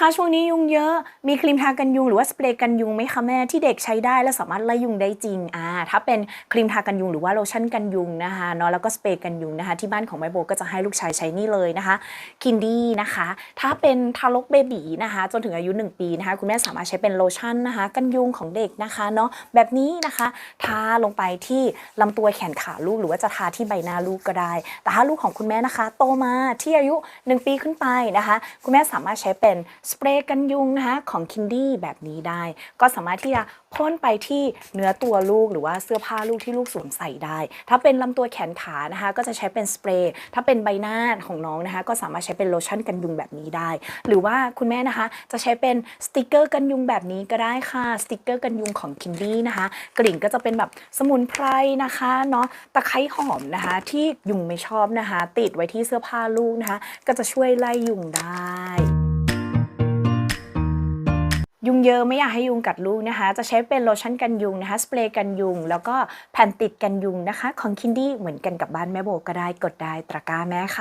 คะช่วงนี้ยุงเยอะ มีครีมทากันยุงหรือว่าสเปรย์กันยุงไหมคะแม่ที่เด็กใช้ได้และสามารถไล่ยุงได้จริงอ่าถ้าเป็นครีมทากันยุงหรือว่าโลชั่นกันยุงนะคะเนาะแล้วก็สเปรย์กันยุงนะคะ ที่บ้านของแม่โบก็จะให้ลูกชายใช้นี่เลยนะคะคินดี้นะคะ ถ้าเป็นทารกเบบีนะคะ จนถึงอายุ 1 ปีนะคะ คุณแม่สามารถใช้เป็นโลชั่นนะคะ กันยุงของเด็กนะคะเนาะแบบนี้นะคะทาลงไปที่ลำตัวแขนขาลูกหรือว่าจะทาที่ใบหน้าลูกก็ได้ แต่ถ้าลูกของคุณแม่นะคะ โตมาที่อายุ 1 ปีขึ้นไปนะคะ คุณแม่สามารถใช้เป็นสเปรย์กันยุงนะคะของคินดี้แบบนี้ได้ ก็สามารถที่จะพ่นไปที่เนื้อตัวลูกหรือว่าเสื้อผ้าลูกที่ลูกสวมใส่ได้ ถ้าเป็นลำตัวแขนขานะคะ ก็จะใช้เป็นสเปรย์ ถ้าเป็นใบหน้าของน้องนะคะ ก็สามารถใช้เป็นโลชั่นกันยุงแบบนี้ได้ หรือว่าคุณแม่นะคะ จะใช้เป็นสติกเกอร์กันยุงแบบนี้ก็ได้ค่ะ สติกเกอร์กันยุงของคินดี้นะคะ กลิ่นก็จะเป็นแบบสมุนไพรนะคะเนาะ ตะไคร้หอมนะคะ ที่ยุงไม่ชอบนะคะ ติดไว้ที่เสื้อผ้าลูกนะคะ ก็จะช่วยไล่ยุงได้ ยุงเยอะไม่อยากให้ยุงกัดลูกนะคะ จะใช้เป็นโลชั่นกันยุงนะคะ สเปรย์กันยุง แล้วก็แผ่นติดกันยุงนะคะ ของคินดี้เหมือนกันกับบ้านแม่โบก็ได้กดได้ตะกร้าแม่ค่ะ